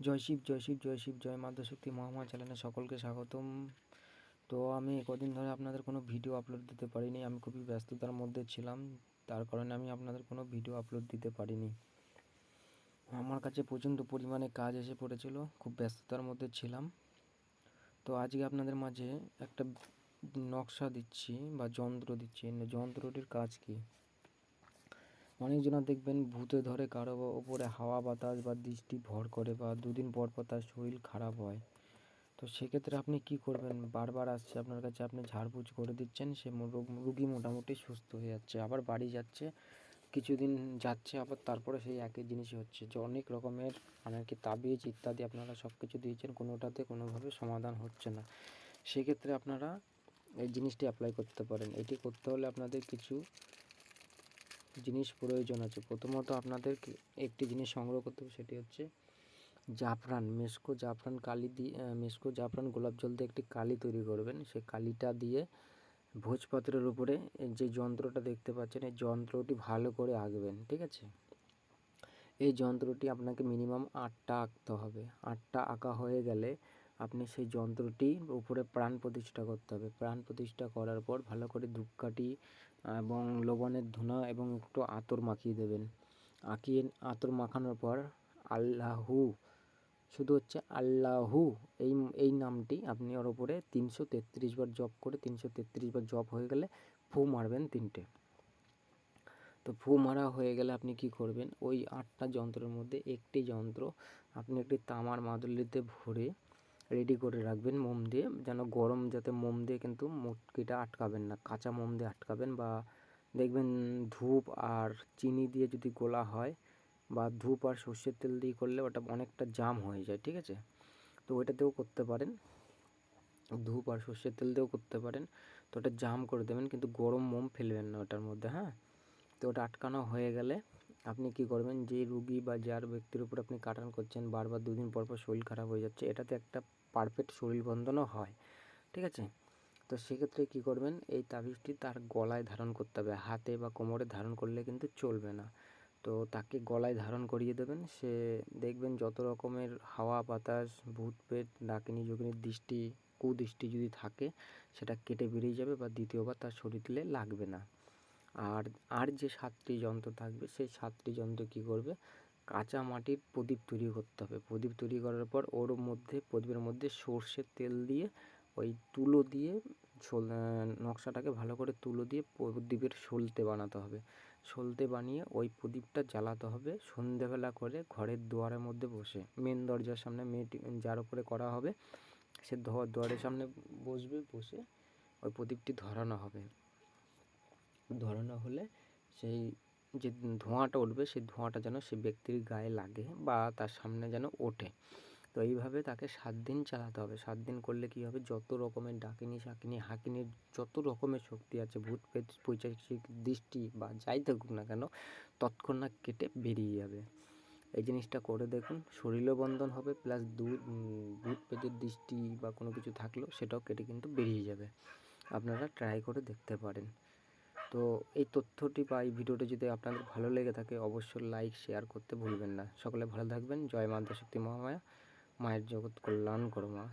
জয় শিব জয় শিব জয় শিব, জয় মাদ্রাশক্তি মহামা চ্যানেলে সকলকে স্বাগতম। তো আমি কদিন ধরে আপনাদের কোনো ভিডিও আপলোড দিতে পারিনি, আমি খুবই ব্যস্ততার মধ্যে ছিলাম, তার কারণে আমি আপনাদের কোনো ভিডিও আপলোড দিতে পারিনি। আমার কাছে প্রচণ্ড পরিমাণে কাজ এসে পড়েছিল, খুব ব্যস্ততার মধ্যে ছিলাম। তো আজকে আপনাদের মাঝে একটা নকশা দিচ্ছি বা যন্ত্র দিচ্ছি যন্ত্রটির কাজ কী? অনেকজনা দেখবেন ভূতে ধরে কারও ওপরে হাওয়া বাতাস বা দৃষ্টি ভর করে বা দুদিন পর পর তার শরীর খারাপ হয়। তো সেক্ষেত্রে আপনি কি করবেন? বারবার আসছে আপনার কাছে, আপনি ঝাড়ফুঁচ করে দিচ্ছেন, সে রোগ- মোটামুটি সুস্থ হয়ে যাচ্ছে। আবার বাড়ি যাচ্ছে, কিছুদিন যাচ্ছে, আবার তারপরে সেই একই জিনিসই হচ্ছে যে অনেক রকমের এমনকি তাবিজ ইত্যাদি আপনারা সব কিছু দিয়েছেন, কোনোটাতে কোনোভাবে সমাধান হচ্ছে না। সেক্ষেত্রে আপনারা এই জিনিসটি অ্যাপ্লাই করতে পারেন। এটি করতে হলে আপনাদের কিছু জিনিস প্রয়োজন আছে। প্রথমত আপনাদের একটি জিনিস সংগ্রহ করতে হবে, সেটি হচ্ছে জাফরান, মেসকো জাফরান কালি দিয়ে মেসকো জাফরান গোলাপ জল দিয়ে একটি কালি তৈরি করবেন। সেই কালিটা দিয়ে ভোজপত্রের উপরে যে যন্ত্রটা দেখতে পাচ্ছেন, এই যন্ত্রটি ভালো করে আঁকবেন, ঠিক আছে? এই যন্ত্রটি আপনাকে মিনিমাম আটটা আঁকতে হবে। আটটা আঁকা হয়ে গেলে আপনি সেই যন্ত্রটি উপরে প্রাণ প্রতিষ্ঠা করতে হবে। প্রাণ প্রতিষ্ঠা করার পর ভালো করে ধূপকাঠি এবং লবণের ধুনা এবং একটু আতর মাখিয়ে দেবেন। আঁকিয়ে, আতর মাখানোর পর আল্লাহু, শুধু হচ্ছে আল্লাহু, এই এই নামটি আপনি ওর উপরে তিনশো তেত্রিশ বার জপ করে তিনশো তেত্রিশ বার জপ হয়ে গেলে ফু মারবেন তিনটে। তো ফু মারা হয়ে গেলে আপনি কি করবেন? ওই আটটা যন্ত্রের মধ্যে একটি যন্ত্র আপনি একটি তামার মাদুলিতে ভরে রেডি করে রাখবেন মোম দিয়ে। যেন গরম যাতে মোম দিয়ে কিন্তু মুটকিটা আটকাবেন না। কাঁচা মোম দিয়ে আটকাবেন বা দেখবেন ধূপ আর চিনি দিয়ে যদি গোলা হয় বা ধূপ আর সর্ষের তেল দিয়ে করলে ওটা অনেকটা জাম হয়ে যায়, ঠিক আছে? তো ওইটাতেও করতে পারেন। ধূপ আর সর্ষের তেল দিয়েও করতে পারেন। তো ওটা জাম করে দেবেন, কিন্তু গরম মোম ফেলবেন না ওটার মধ্যে হ্যাঁ? তো ওটা আটকানো হয়ে গেলে আপনি কি করবেন? যে রুগী বা যার ব্যক্তির উপর আপনি কাটান করছেন, বারবার দুদিন পর পর শরীর খারাপ হয়ে যাচ্ছে, এটাতে একটা পারফেক্ট শরীর বন্ধনও হয়। ঠিক আছে? তো সেক্ষেত্রে কি করবেন? এই তাবিজটি তার গলায় ধারণ করতে হবে। হাতে বা কোমরে ধারণ করলে কিন্তু চলবে না। তো তাকে গলায় ধারণ করিয়ে দেবেন। সে দেখবেন যত রকমের হাওয়া, বাতাস, ভূত পেট ডাকিনি যোগিনীর দৃষ্টি, কুদৃষ্টি যদি থাকে, সেটা কেটে বেরিয়ে যাবে বা দ্বিতীয়বার তার শরীরে লাগবে না। আর আর যে সাতটি যন্ত্র থাকবে, সেই সাতটি যন্ত্র কী করবে? কাঁচা মাটির প্রদীপ তৈরি করতে হবে। প্রদীপ তৈরি করার পর ওর মধ্যে, প্রদীপের মধ্যে সর্ষের তেল দিয়ে ওই তুলো দিয়ে নকশাটাকে ভালো করে তুলো দিয়ে প্রদীপের সলতে বানাতে হবে। সলতে বানিয়ে ওই প্রদীপটা জ্বালাতে হবে সন্ধেবেলা করে ঘরের দুয়ারের মধ্যে বসে। মেন দরজার সামনে মেয়েটি যার উপরে করা হবে। সে দুয়ারের সামনে বসবে, বসে ওই প্রদীপটি ধরানো হবে। ধরানো হলে সেই যে ধোঁয়াটা উঠবে, সেই ধোঁয়াটা যেন সেই ব্যক্তির গায়ে লাগে বা তার সামনে যেন ওঠে। তো এইভাবে তাকে সাত দিন চালাতে হবে। সাত দিন করলে কী হবে? যত রকমের ডাকিনি শাকিনি হাকিনির যত রকমের শক্তি আছে, ভূত পৈশাচিক দৃষ্টি বা যাই থাকুক না কেন, তৎক্ষণাৎ কেটে বেরিয়ে যাবে। এই জিনিসটা করে দেখুন। শরীরও বন্ধন হবে, প্লাস দুধ ভূত পেটের দৃষ্টি বা কোনো কিছু থাকলেও সেটাও কেটে কিন্তু বেরিয়ে যাবে। আপনারা ট্রাই করে দেখতে পারেন। তো এই তথ্যটি বা এই ভিডিওটি যদি আপনাদের ভালো লেগে থাকে, অবশ্যই লাইক শেয়ার করতে ভুলবেন না। সকলে ভালো থাকবেন। জয় মা মহামায়া। মায়ের জগৎ কল্যাণ করো মা